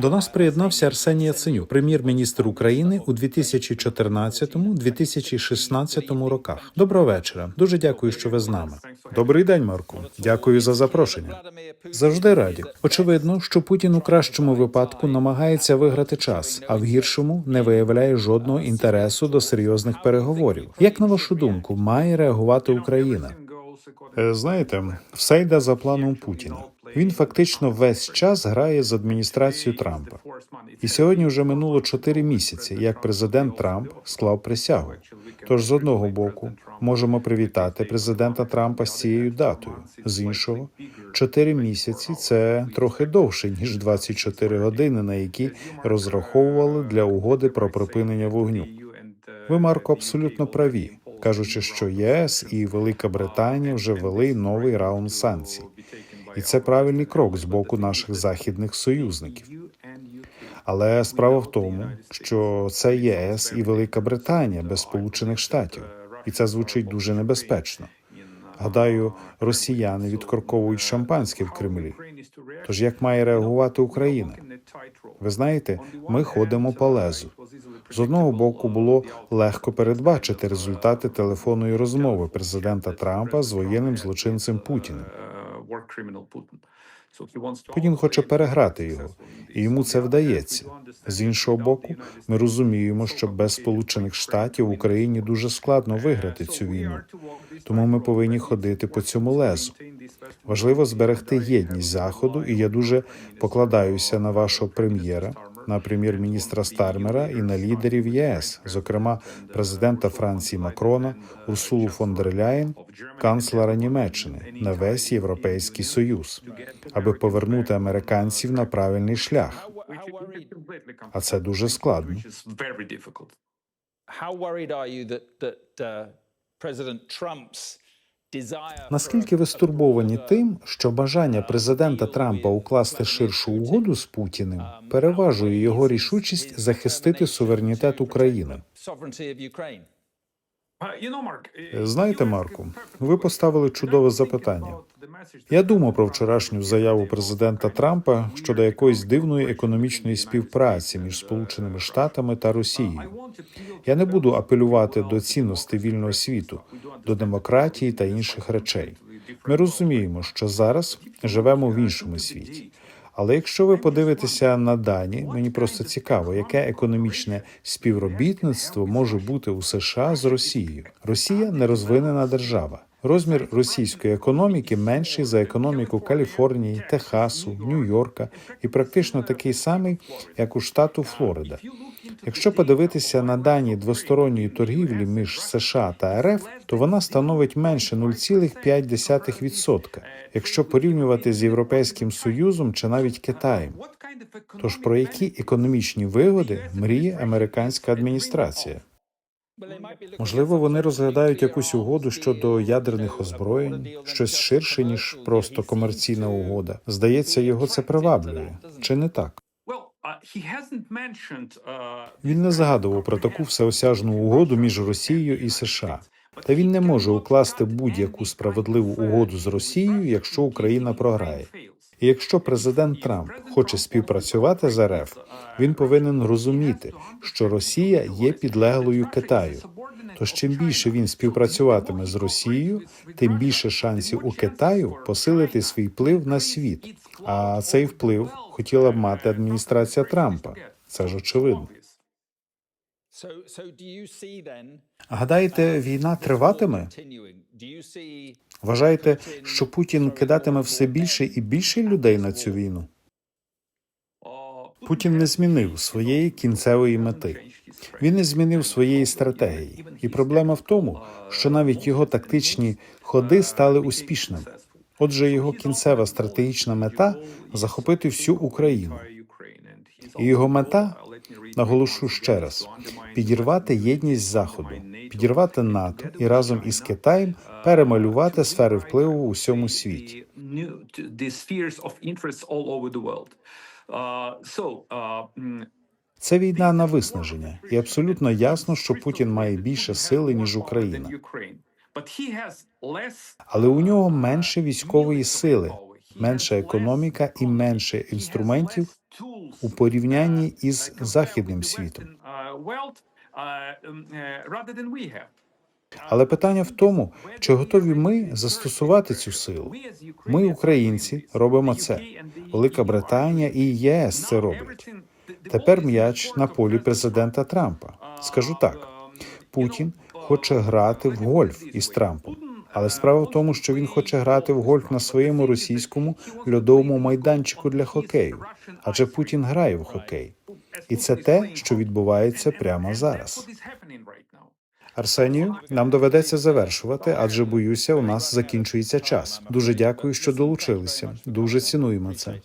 До нас приєднався Арсеній Яценюк, прем'єр-міністр України у 2014-2016 роках. Доброго вечора. Дуже дякую, що ви з нами. Добрий день, Марку. Дякую за запрошення. Завжди раді. Очевидно, що Путін у кращому випадку намагається виграти час, а в гіршому не виявляє жодного інтересу до серйозних переговорів. Як на вашу думку, має реагувати Україна? Е, Знаєте, все йде за планом Путіна. Він фактично весь час грає з адміністрацією Трампа. І сьогодні вже минуло чотири місяці, як президент Трамп склав присягу. Тож з одного боку можемо привітати президента Трампа з цією датою. З іншого, чотири місяці це трохи довше ніж 24 години, на які розраховували для угоди про припинення вогню. Ви, Марко, абсолютно праві, кажучи, що ЄС і Велика Британія вже ввели новий раунд санкцій, і це правильний крок з боку наших західних союзників. Але справа в тому, що це ЄС і Велика Британія без Сполучених Штатів, і це звучить дуже небезпечно. Гадаю, росіяни відкорковують шампанське в Кремлі. Тож як має реагувати Україна? Ви знаєте, ми ходимо по лезу. З одного боку було легко передбачити результати телефонної розмови президента Трампа з воєнним злочинцем Путіним. Путін хоче переграти його, і йому це вдається. З іншого боку, ми розуміємо, що без Сполучених Штатів Україні дуже складно виграти цю війну. Тому ми повинні ходити по цьому лезу. Важливо зберегти єдність заходу, і я дуже покладаюся на вашого прем'єра, на прем'єр-міністра Стармера і на лідерів ЄС, зокрема президента Франції Макрона, Урсулу фон дер Ляєн, канцлера Німеччини, на весь європейський союз, аби повернути американців на правильний шлях. А це дуже складно. How worried Наскільки ви стурбовані тим, що бажання президента Трампа укласти ширшу угоду з Путіним переважує його рішучість захистити суверенітет України? Sovereignty? Знаєте, Марку, ви поставили чудове запитання. Я думав про вчорашню заяву президента Трампа щодо якоїсь дивної економічної співпраці між Сполученими Штатами та Росією. Я не буду апелювати до цінностей вільного світу, до демократії та інших речей. Ми розуміємо, що зараз живемо в іншому світі. Але якщо ви подивитеся на дані, мені просто цікаво, яке економічне співробітництво може бути у США з Росією. Росія нерозвинена держава. Розмір російської економіки менший за економіку Каліфорнії, Техасу, Нью-Йорка і практично такий самий, як у штату Флорида. Якщо подивитися на дані двосторонньої торгівлі між США та РФ, то вона становить менше 0,5%, якщо порівнювати з Європейським Союзом чи навіть Китаєм. Тож про які економічні вигоди мріє американська адміністрація? Можливо, вони розглядають якусь угоду щодо ядерних озброєнь, щось ширше ніж просто комерційна угода. Здається, його це приваблює, чи не так? Він не згадував про таку всеосяжну угоду між Росією і США. Та він не може укласти будь-яку справедливу угоду з Росією, якщо Україна програє. І якщо президент Трамп хоче співпрацювати з РФ, він повинен розуміти, що Росія є підлеглою Китаю. Тож чим більше він співпрацюватиме з Росією, тим більше шансів у Китаю посилити свій вплив на світ. А цей вплив хотіла б мати адміністрація Трампа. Це ж очевидно. Гадаєте, війна триватиме? Вважаєте, що Путін кидатиме все більше і більше людей на цю війну? Путін не змінив своєї кінцевої мети. Він не змінив своєї стратегії, і проблема в тому, що навіть його тактичні ходи стали успішними. Отже, його кінцева стратегічна мета захопити всю Україну. І його мета, наголошу ще раз, підірвати єдність заходу, підірвати НАТО і разом із Китаєм перемалювати сфери впливу у всьому світі. Це війна на виснаження, і абсолютно ясно, що Путін має більше сили ніж Україна, але у нього менше військової сили, менша економіка і менше інструментів у порівнянні із західним світом. Але питання в тому, чи готові ми застосувати цю силу. Ми, українці, робимо це. Велика Британія і ЄС це роблять. Тепер м'яч на полі президента Трампа. Скажу так: Путін хоче грати в гольф із Трампом. Але справа в тому, що він хоче грати в гольф на своєму російському льодовому майданчику для хокею. Адже Путін грає в хокей, і це те, що відбувається прямо зараз. Арсенію, нам доведеться завершувати, адже боюся, у нас закінчується час. Дуже дякую, що долучилися. Дуже цінуємо це.